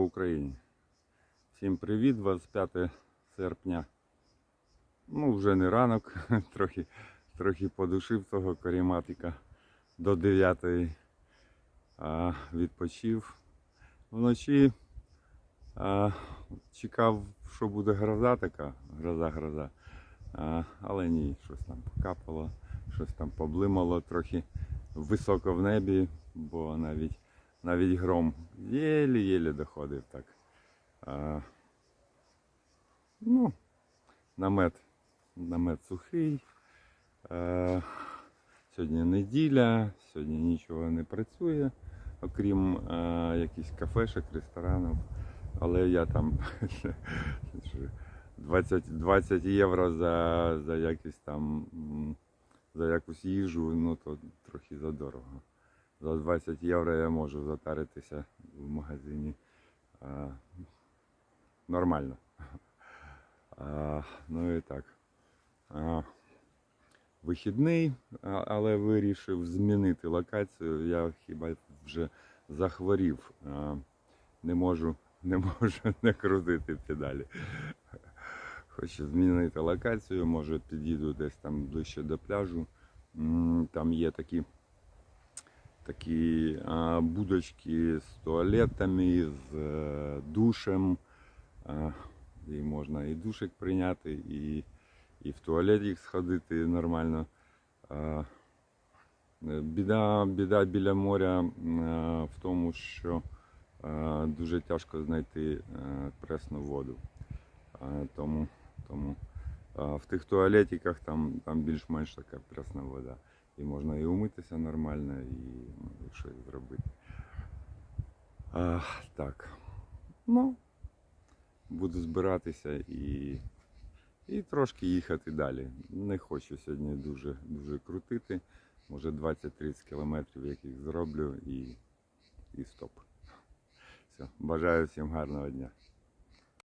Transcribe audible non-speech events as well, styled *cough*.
Україні! Всім привіт, 25 серпня. Ну, вже не ранок, *laughs* трохи, трохи подушив того каріматика до 9 а, відпочив. Вночі а, чекав, що буде гроза така, гроза-гроза. Але ні, щось там покапало, щось там поблимало трохи високо в небі, бо навіть, навіть гром єлі-єлі доходив так. А, ну, намет, намет сухий. Е, сьогодні неділя, сьогодні нічого не працює, окрім е, якихось кафешок, ресторанів. Але я там *laughs* 20, 20 євро за, за якісь там за якусь їжу, ну то трохи задорого. За 20 євро я можу затаритися в магазині. А, нормально. А, ну і так. А, вихідний, але вирішив змінити локацію. Я хіба вже захворів. А, не можу, не можу *laughs* не крутити педалі. Хочу змінити локацію, може під'їду десь там ближче до пляжу. Там є такі, такі будочки з туалетами, з е, душем. І можна і душик прийняти, і, і в туалетик сходити нормально. Е, біда, біда біля моря в тому, що дуже тяжко знайти пресну воду. Тому, тому в тих туалетиках там, там більш-менш така пресна вода. І можна і умитися нормально, і ну, і щось зробити. А, так. Ну, буду збиратися і, і трошки їхати далі. Не хочу сьогодні дуже, дуже крутити. Може 20-30 кілометрів яких зроблю і, і стоп. Все. Бажаю всім гарного дня.